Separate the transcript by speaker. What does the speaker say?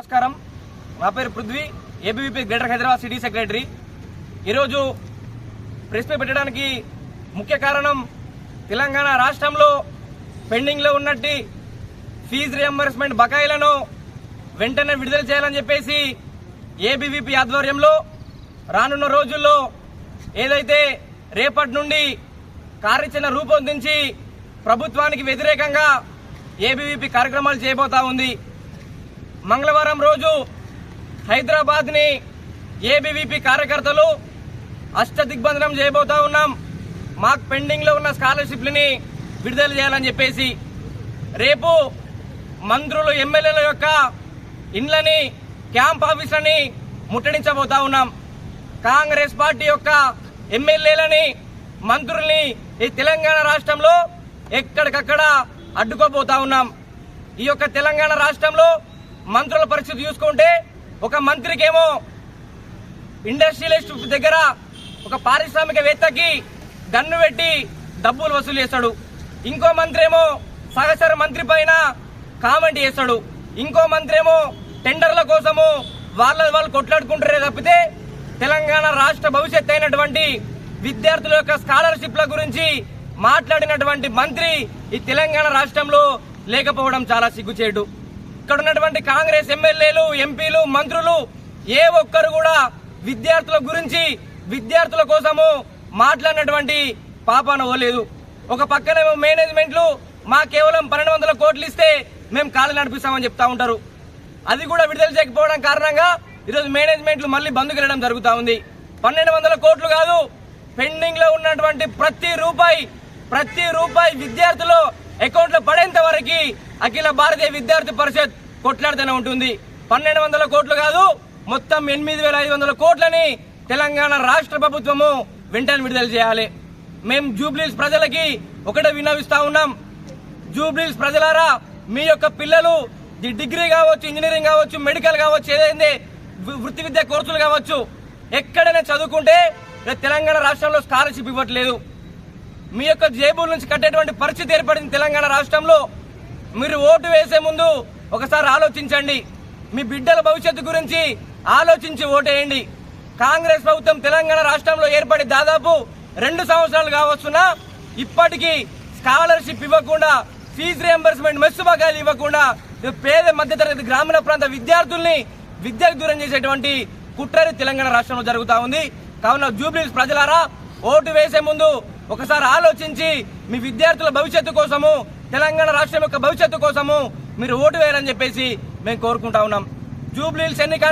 Speaker 1: నమస్కారం. నా పేరు Prithvi ABVP greater Hyderabad city secretary. ఈరోజు ప్రెస్ పెట్టడానికి ముఖ్య కారణం తెలంగాణ రాష్ట్రంలో పెండింగ్లో ఉన్నట్టు ఫీజు రియంబర్స్మెంట్ బకాయిలను వెంటనే విడుదల చేయాలని చెప్పేసి ఏబీవీపీ ఆధ్వర్యంలో రానున్న రోజుల్లో ఏదైతే రేపటి నుండి కార్యాచరణ రూపొందించి ప్రభుత్వానికి వ్యతిరేకంగా ఏబీవీపీ కార్యక్రమాలు చేయబోతా ఉంది. మంగళవారం రోజు హైదరాబాద్ని ఏబీవీపీ కార్యకర్తలు అష్ట దిగ్బంధనం చేయబోతా ఉన్నాం. మాకు పెండింగ్లో ఉన్న స్కాలర్షిప్లని విడుదల చేయాలని చెప్పేసి రేపు మంత్రులు ఎమ్మెల్యేల యొక్క ఇండ్లని క్యాంప్ ఆఫీసులని ముట్టడించబోతా ఉన్నాం. కాంగ్రెస్ పార్టీ యొక్క ఎమ్మెల్యేలని మంత్రుల్ని ఈ తెలంగాణ రాష్ట్రంలో ఎక్కడికక్కడ అడ్డుకోబోతా ఉన్నాం. ఈ యొక్క తెలంగాణ రాష్ట్రంలో మంత్రుల పరిస్థితి చూసుకుంటే ఒక మంత్రికేమో ఇండస్ట్రియలిస్ట్ దగ్గర ఒక పారిశ్రామికవేత్తకి గన్ను పెట్టి డబ్బులు వసూలు చేస్తాడు. ఇంకో మంత్రి ఏమో సహచర మంత్రి పైన కామెంట్ చేస్తాడు. ఇంకో మంత్రి ఏమో టెండర్ల కోసము వాళ్ళ వాళ్ళు కొట్లాడుకుంటారే తప్పితే తెలంగాణ రాష్ట్ర భవిష్యత్ అయినటువంటి విద్యార్థుల యొక్క స్కాలర్షిప్ల గురించి మాట్లాడినటువంటి మంత్రి ఈ తెలంగాణ రాష్ట్రంలో లేకపోవడం చాలా సిగ్గుచేటు. ఇక్కడ ఉన్నటువంటి కాంగ్రెస్ ఎమ్మెల్యేలు ఎంపీలు మంత్రులు ఏ ఒక్కరు కూడా విద్యార్థుల గురించి విద్యార్థుల కోసము మాట్లాడినటువంటి పాపాన ఓలేదు ఒక పక్కనేమో మేనేజ్మెంట్లు మా కేవలం పన్నెండు వందల కోట్లు ఇస్తే మేము కాళ్ళు నడిపిస్తామని చెప్తా ఉంటారు. అది కూడా విడుదల చేయకపోవడం కారణంగా ఈరోజు మేనేజ్మెంట్లు మళ్ళీ బంద్ వెళ్ళడం ఉంది. పన్నెండు వందల కోట్లు కాదు పెండింగ్లో ఉన్నటువంటి ప్రతి రూపాయి ప్రతి రూపాయి విద్యార్థులు అకౌంట్లో పడేంత వరకు అఖిల భారతీయ విద్యార్థి పరిషత్ కొట్లాడుతూనే ఉంటుంది. పన్నెండు వందల కోట్లు కాదు మొత్తం ఎనిమిది వేల ఐదు వందల కోట్లని తెలంగాణ రాష్ట్ర ప్రభుత్వము వెంటనే విడుదల చేయాలి. మేము జూబ్లీస్ ప్రజలకి ఒకటే విన్నవిస్తా ఉన్నాం. జూబ్లీస్ ప్రజలారా మీ యొక్క పిల్లలు ది డిగ్రీ కావచ్చు ఇంజనీరింగ్ కావచ్చు మెడికల్ కావచ్చు ఏదైంది వృత్తి విద్య కోర్సులు కావచ్చు ఎక్కడైనా చదువుకుంటే తెలంగాణ రాష్ట్రంలో స్కాలర్షిప్ ఇవ్వట్లేదు. మీ యొక్క జేబుల నుంచి కట్టేటువంటి పరిస్థితి ఏర్పడింది తెలంగాణ రాష్ట్రంలో. మీరు ఓటు వేసే ముందు ఒకసారి ఆలోచించండి. మీ బిడ్డల భవిష్యత్తు గురించి ఆలోచించి ఓటేయండి. కాంగ్రెస్ ప్రభుత్వం తెలంగాణ రాష్ట్రంలో ఏర్పడి దాదాపు రెండు సంవత్సరాలు కావస్తున్నా ఇప్పటికీ స్కాలర్షిప్ ఇవ్వకుండా ఫీజు రియంబర్స్మెంట్ మెస్సు బకాయిలు ఇవ్వకుండా పేద మధ్యతరగతి గ్రామీణ ప్రాంత విద్యార్థుల్ని విద్యకు దూరం చేసేటువంటి కుట్రని తెలంగాణ రాష్ట్రంలో జరుగుతా ఉంది. కావున జూబ్లీస్ ప్రజలారా ఓటు వేసే ముందు ఒకసారి ఆలోచించి మీ విద్యార్థుల భవిష్యత్తు కోసము తెలంగాణ రాష్ట్రం యొక్క భవిష్యత్తు కోసము మీరు ఓటు వేయాలని చెప్పేసి మేము కోరుకుంటా ఉన్నాం. జూబ్లీస్ ఎన్నిక